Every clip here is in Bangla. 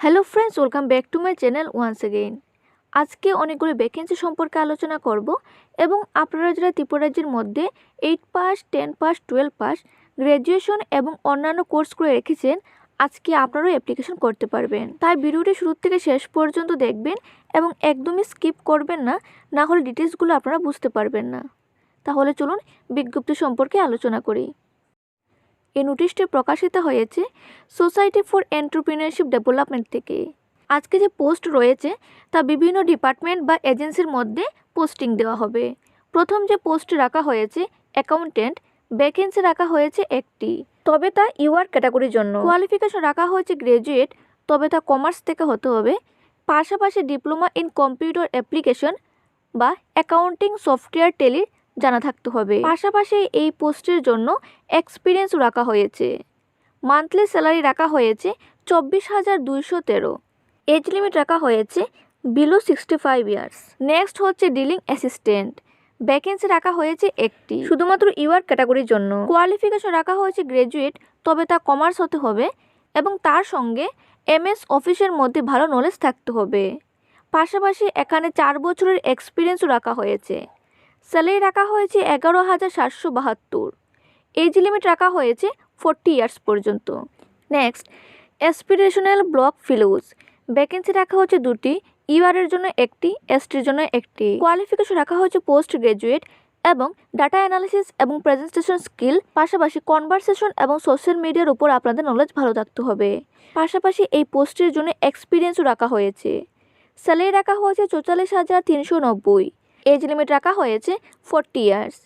Hello friends welcome back to my channel once again আজকে অনেকগুলো ভ্যাকেন্সি সম্পর্কে আলোচনা করব এবং আপনারা যারা ত্রিপুরা রাজ্যের মধ্যে eight pass ten pass twelve pass graduation এবং অন্যান্য কোর্স করে রেখেছেন, আজকে আপনারাও অ্যাপ্লিকেশন করতে পারবেন। তাই ভিডিওটি শুরু থেকে শেষ পর্যন্ত দেখবেন এবং একদমই স্কিপ করবেন না না হলে ডিটেলসগুলো আপনারা বুঝতে পারবেন না। তাহলে চলুন বিজ্ঞপ্তি সম্পর্কে আলোচনা করি। এই নোটিশটি প্রকাশিত হয়েছে সোসাইটি ফর এন্টারপ্রিনারশিপ ডেভেলপমেন্ট থেকে। আজকে যে পোস্ট রয়েছে, তা বিভিন্ন ডিপার্টমেন্ট বা এজেন্সির মধ্যে পোস্টিং দেওয়া হবে। প্রথম যে পোস্ট রাখা হয়েছে অ্যাকাউন্টেন্ট ভ্যাকেন্সি রাখা হয়েছে একটি। তবে তা ইউআর ক্যাটাগরির জন্য। কোয়ালিফিকেশন রাখা হয়েছে গ্র্যাজুয়েট তবে তা কমার্স থেকে হতে হবে। পাশাপাশি ডিপ্লোমা ইন কম্পিউটার অ্যাপ্লিকেশন বা অ্যাকাউন্টিং সফটওয়্যার টেলির জানা থাকতে হবে। পাশাপাশি এই পোস্টের জন্য এক্সপিরিয়েন্স রাখা হয়েছে। মান্থলি স্যালারি রাখা হয়েছে চব্বিশ হাজার দুইশো তেরো। এজ লিমিট রাখা হয়েছে below sixty five years next হচ্ছে ডিলিং অ্যাসিস্ট্যান্ট ভ্যাকেন্সি রাখা হয়েছে একটি। শুধুমাত্র ইউআর ক্যাটাগরির জন্য। কোয়ালিফিকেশন রাখা হয়েছে গ্র্যাজুয়েট তবে তা কমার্স হতে হবে এবং তার সঙ্গে এমএস অফিসের মধ্যে ভালো নলেজ থাকতে হবে। পাশাপাশি এখানে চার বছরের এক্সপিরিয়েন্সও রাখা হয়েছে। স্যালারি রাখা হয়েছে এগারো হাজার সাতশো বাহাত্তর। এজ লিমিট রাখা হয়েছে ফোরটি ইয়ার্স পর্যন্ত। Next aspirational block fellows vacancy রাখা হচ্ছে দুটি ইউআরের জন্য একটি এসটির জন্য একটি। কোয়ালিফিকেশন রাখা হয়েছে পোস্ট গ্রাজুয়েট এবং ডাটা অ্যানালিসিস এবং প্রেজেন্টেশন স্কিল পাশাপাশি কনভারসেশন এবং সোশ্যাল মিডিয়ার উপর আপনাদের নলেজ ভালো থাকতে হবে। পাশাপাশি এই পোস্টের জন্য এক্সপিরিয়েন্সও রাখা হয়েছে। স্যালারি রাখা হয়েছে চৌচল্লিশ হাজার তিনশো নব্বই। এজ লিমিট রাখা হয়েছে forty years.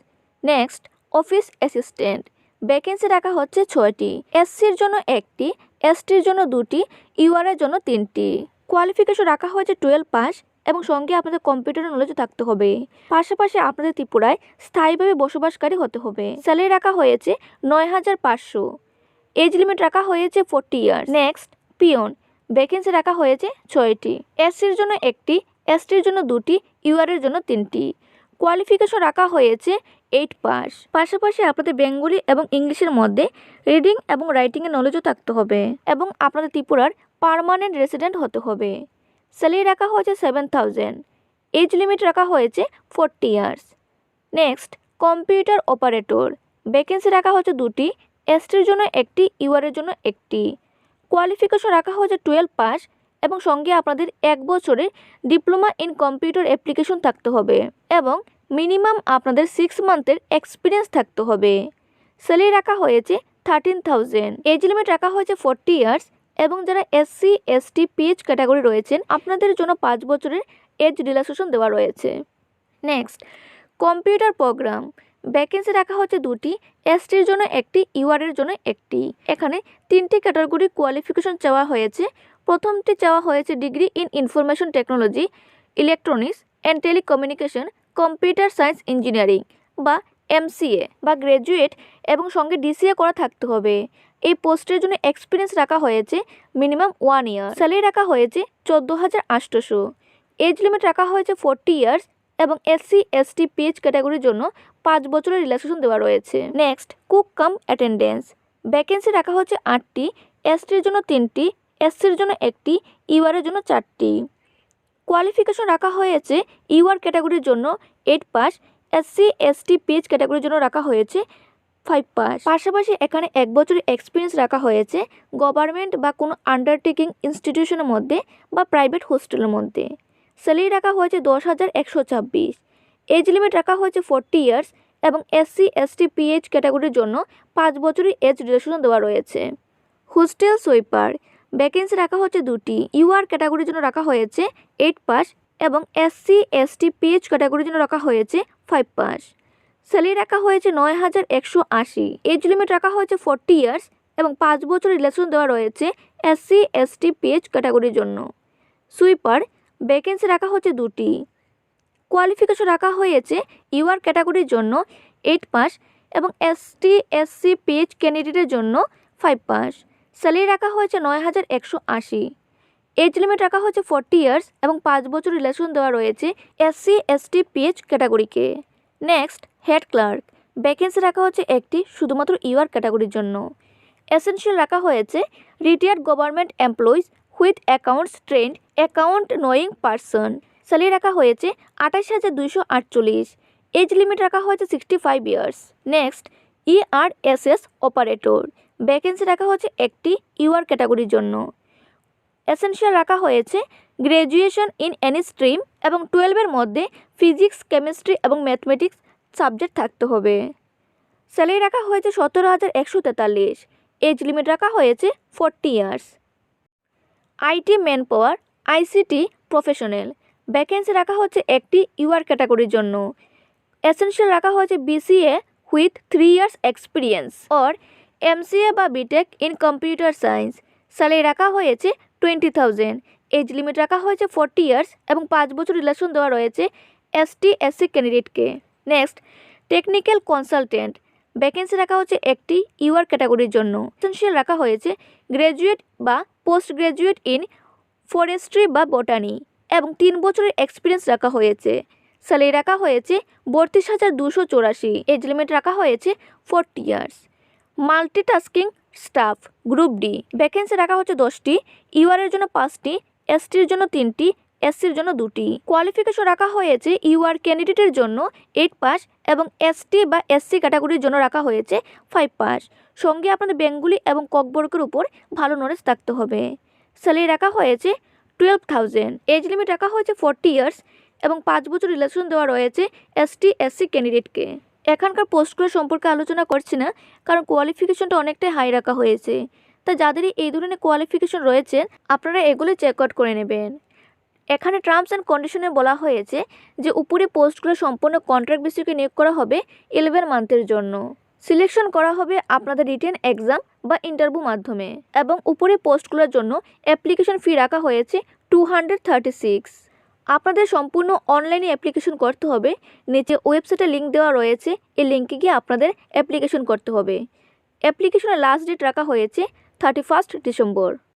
Next, office assistant. Vacancy রাখা হচ্ছে ছয়টি। এসসির জন্য একটি, এসটির জন্য দুটি ইউআরের জন্য তিনটি। কোয়ালিফিকেশন রাখা হয়েছে টুয়েলভ পাস এবং সঙ্গে আপনাদের কম্পিউটার নলেজও থাকতে হবে। পাশাপাশি আপনাদের ত্রিপুরায় স্থায়ীভাবে বসবাসকারী হতে হবে। স্যালারি রাখা হয়েছে নয় হাজার পাঁচশো। এজ লিমিট রাখা হয়েছে forty years. Next peon vacancy রাখা হয়েছে ছয়টি। এসসির জন্য একটি, এসটির জন্য দুটি ইউআরের জন্য তিনটি। কোয়ালিফিকেশন রাখা হয়েছে এইট পাস। পাশাপাশি আপনাদের বেঙ্গলি এবং ইংলিশের মধ্যে রিডিং এবং রাইটিংয়ের নলেজও থাকতে হবে এবং আপনাদের ত্রিপুরার পারমানেন্ট রেসিডেন্ট হতে হবে। স্যালারি রাখা হয়েছে সেভেন থাউজেন্ড এজ লিমিট রাখা হয়েছে forty years next computer operator vacancy রাখা হয়েছে দুটি এসটির জন্য একটি ইউআরের জন্য একটি। কোয়ালিফিকেশন রাখা হয়েছে টুয়েলভ পাস এবং সঙ্গে আপনাদের এক বছরের ডিপ্লোমা ইন কম্পিউটার অ্যাপ্লিকেশন থাকতে হবে এবং মিনিমাম আপনাদের সিক্স মান্থের এক্সপিরিয়েন্স থাকতে হবে। স্যালারি রাখা হয়েছে থার্টিন থাউজেন্ড এজ লিমিট রাখা হয়েছে ফোরটি ইয়ার্স এবং যারা এসসি এসটি পিএইচ ক্যাটাগরি রয়েছেন, আপনাদের জন্য পাঁচ বছরের এজ রিল্যাক্সেশন দেওয়া রয়েছে। নেক্সট কম্পিউটার প্রোগ্রাম ভ্যাকেন্সি রাখা হচ্ছে দুটি এসটির জন্য একটি ইউআরের জন্য একটি। এখানে তিনটি ক্যাটাগরি কোয়ালিফিকেশন চাওয়া হয়েছে। প্রথমটি চাওয়া হয়েছে degree in information technology, electronics, and telecommunication, computer science engineering বা এমসিএ বা গ্র্যাজুয়েট এবং সঙ্গে ডিসিএ করা থাকতে হবে। এই পোস্টের জন্য এক্সপিরিয়েন্স রাখা হয়েছে মিনিমাম ওয়ান ইয়ার। স্যালারি রাখা হয়েছে চোদ্দ হাজার আটশোশো এজ লিমিট রাখা হয়েছে ফোরটি ইয়ার্স এবং এসসি, এসটি, পিএইচ ক্যাটাগরির জন্য পাঁচ বছরের রিল্যাক্সেশন দেওয়া রয়েছে। Next, cook cum attendance. Vacancy রাখা হচ্ছে আটটি, এসটির জন্য তিনটি এসসির জন্য একটি ইউআরের জন্য চারটি। কোয়ালিফিকেশন রাখা হয়েছে ইউআর ক্যাটাগরির জন্য eight pass SC ST PH ক্যাটাগরির জন্য রাখা হয়েছে ফাইভ পাস পাশাপাশি এখানে এক বছরের এক্সপিরিয়েন্স রাখা হয়েছে গভর্নমেন্ট বা কোনো আন্ডারটেকিং ইনস্টিটিউশনের মধ্যে বা প্রাইভেট হোস্টেলের মধ্যে। স্যালারি রাখা হয়েছে দশ হাজার একশো ছাব্বিশ। এজ লিমিট রাখা হয়েছে ফোরটি ইয়ার্স এবং এসসি এসটি পিএইচ ক্যাটাগরির জন্য পাঁচ বছরের এজ রিলেশন দেওয়া রয়েছে। হোস্টেল সুইপার ভ্যাকেন্সি রাখা হচ্ছে দুটি। ইউআর ক্যাটাগরির জন্য রাখা হয়েছে এইট পাস এবং এসসি এসটি পিএইচ ক্যাটাগরির জন্য রাখা হয়েছে ফাইভ পাস স্যালারি রাখা হয়েছে নয় হাজার একশো আশি। এজ লিমিট রাখা হয়েছে ফোরটি ইয়ার্স এবং পাঁচ বছর রিলেশন দেওয়া রয়েছে এসসি এসটি পিএইচ ক্যাটাগরির জন্য। সুইপার ভ্যাকেন্সি রাখা হচ্ছে দুটি। কোয়ালিফিকেশন রাখা হয়েছে ইউআর ক্যাটাগরির জন্য এইট পাস এবং এসটি এসসি পিএইচ ক্যান্ডিডেটের জন্য ফাইভ পাস স্যালারি রাখা হয়েছে নয় হাজার একশো আশি। এজ লিমিট রাখা হয়েছে ফোরটি ইয়ার্স এবং পাঁচ বছর রিলেশন দেওয়া রয়েছে SC ST PH ক্যাটাগরিকে। Next, head clerk. Vacancy রাখা হচ্ছে একটি, শুধুমাত্র ইউআর ক্যাটাগরির জন্য। এসেনশিয়াল রাখা হয়েছে retired government employees with accounts trained account knowing person. Salary রাখা হয়েছে আঠাশ হাজার দুইশো আটচল্লিশ। এজ লিমিট রাখা হয়েছে sixty five years. Next, ERSS operator. Vacancy রাখা হয়েছে একটি ইউআর ক্যাটাগরির জন্য। এসেনশিয়াল রাখা হয়েছে গ্র্যাজুয়েশন ইন এনি স্ট্রিম এবং টুয়েলভের মধ্যে ফিজিক্স কেমিস্ট্রি এবং ম্যাথমেটিক্স সাবজেক্ট থাকতে হবে। স্যালারি রাখা হয়েছে সতেরো হাজার একশো তেতাল্লিশ। এজ লিমিট রাখা হয়েছে forty years IT man power ICT professional vacancy রাখা হচ্ছে একটি ইউআর ক্যাটাগরির জন্য। এসেনশিয়াল রাখা হয়েছে BCA with three years experience or MCA বা BTech in computer science. Salary রাখা হয়েছে টোয়েন্টি থাউজেন্ড। এজ লিমিট রাখা হয়েছে ফোরটি ইয়ার্স এবং পাঁচ বছর রিলেশন দেওয়া রয়েছে ST SC ক্যান্ডিডেটকে। Next, technical consultant. Vacancy রাখা হচ্ছে একটি ইউআর ক্যাটাগরির জন্য। এসেনশিয়াল রাখা হয়েছে গ্র্যাজুয়েট বা পোস্ট গ্র্যাজুয়েট ইন ফরেস্ট্রি বা বটানি এবং তিন বছরের এক্সপিরিয়েন্স রাখা হয়েছে। স্যালারি রাখা হয়েছে বত্রিশ হাজার দুশো চৌরাশি। এজ লিমিট রাখা হয়েছে forty years. Multitasking staff group D vacancy রাখা হচ্ছে দশটি ইউআরের জন্য পাঁচটি এসটির জন্য তিনটি এসসির জন্য দুটি। কোয়ালিফিকেশন রাখা হয়েছে ইউআর ক্যান্ডিডেটের জন্য এইট পাস এবং এসটি বা এসসি ক্যাটাগরির জন্য রাখা হয়েছে ফাইভ পাস সঙ্গে আপনাদের বেঙ্গুলি এবং ককবরকের উপর ভালো নলেজ থাকতে হবে। স্যালারি রাখা হয়েছে টুয়েলভ থাউজেন্ড এজ লিমিট রাখা হয়েছে ফোরটি ইয়ার্স এবং পাঁচ বছর রিলেশন দেওয়া রয়েছে এসটি এসসি ক্যান্ডিডেটকে এখানকার পোস্টগুলো সম্পর্কে আলোচনা করছি না, কারণ কোয়ালিফিকেশনটা অনেকটাই হাই রাখা হয়েছে। তা যাদেরই এই ধরনের কোয়ালিফিকেশন রয়েছে, আপনারা এগুলো চেক আউট করে নেবেন। এখানে টার্মস অ্যান্ড কন্ডিশনে বলা হয়েছে যে উপরে পোস্টগুলো সম্পূর্ণ কন্ট্রাক্ট বেসিকে নিয়োগ করা হবে ইলেভেন মান্থের জন্য। সিলেকশন করা হবে আপনাদের রিটেন এক্সাম বা ইন্টারভিউ মাধ্যমে। এবং উপরে পোস্টগুলোর জন্য অ্যাপ্লিকেশন ফি রাখা হয়েছে টু হান্ড্রেড থার্টি সিক্স আপনাদের সম্পূর্ণ অনলাইনে অ্যাপ্লিকেশন করতে হবে। নিচে ওয়েবসাইটে লিঙ্ক দেওয়া রয়েছে। এই লিঙ্কে গিয়ে আপনাদের অ্যাপ্লিকেশন করতে হবে। অ্যাপ্লিকেশনের লাস্ট ডেট রাখা হয়েছে থার্টি ফার্স্ট ডিসেম্বর